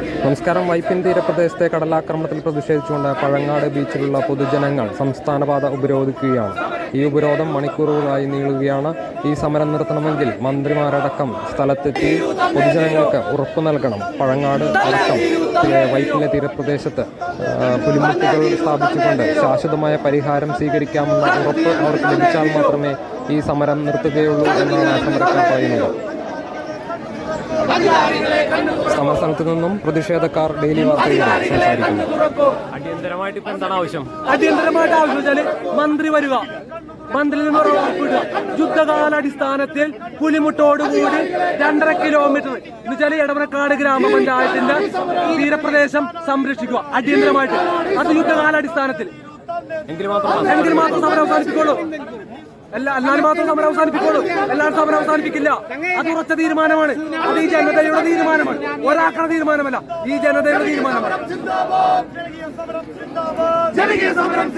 നമസ്കാരം. വൈപ്പിൻ തീരപ്രദേശത്തെ കടലാക്രമണത്തിൽ പ്രതിഷേധിച്ചുകൊണ്ട് പഴങ്ങാട് ബീച്ചിലുള്ള പൊതുജനങ്ങൾ സംസ്ഥാനപാത ഉപരോധിക്കുകയാണ്. ഈ ഉപരോധം മണിക്കൂറുകളായി നീളുകയാണ്. ഈ സമരം നിർത്തണമെങ്കിൽ മന്ത്രിമാരടക്കം സ്ഥലത്തെത്തി പൊതുജനങ്ങൾക്ക് ഉറപ്പു നൽകണം. പഴങ്ങാട് അടക്കം വൈപ്പിലെ തീരപ്രദേശത്ത് പുലിമുട്ടുകൾ സ്ഥാപിച്ചുകൊണ്ട് ശാശ്വതമായ പരിഹാരം സ്വീകരിക്കാമെന്ന ഉറപ്പ് അവർക്ക് ലഭിച്ചാൽ മാത്രമേ ഈ സമരം നിർത്തുകയുള്ളൂ എന്നാണ് സമരക്കാർ പറയുന്നത്. സമരസ്ഥലത്ത് നിന്നും പ്രതിഷേധക്കാർ ഡെയിലി സംസാരിക്കുന്നു. അടിയന്തരമായിട്ട് ഇപ്പൊ എന്താണ് ആവശ്യം? അടിയന്തരമായിട്ട് ആവശ്യം വെച്ചാൽ മന്ത്രി വരിക. മന്ത്രിയിൽ നിന്ന് ഉറപ്പിടുക യുദ്ധകാലാടിസ്ഥാനത്തിൽ പുലിമുട്ടോടുകൂടി രണ്ടര കിലോമീറ്റർ എന്ന് വെച്ചാൽ എടവനക്കാട് ഗ്രാമപഞ്ചായത്തിന്റെ തീരപ്രദേശം സംരക്ഷിക്കുക. അടിയന്തരമായിട്ട്. അത് യുദ്ധകാലാടിസ്ഥാനത്തിൽ. എങ്കിൽ മാത്രം എങ്കിൽ മാത്രം സമരം അവസാനിപ്പിക്കുള്ളൂ. എല്ലാ എല്ലാവരും മാത്രം സമരം അവസാനിപ്പിക്കുള്ളൂ. എല്ലാവരും സമരം അവസാനിപ്പിക്കില്ല. അത് ഉറച്ച തീരുമാനമാണ്. അത് ഈ ജനതയുടെ തീരുമാനമാണ്. ഒരാക്കണ തീരുമാനമല്ല. ഈ ജനതയുടെ തീരുമാനമാണ്. ജനകീയ സമരം.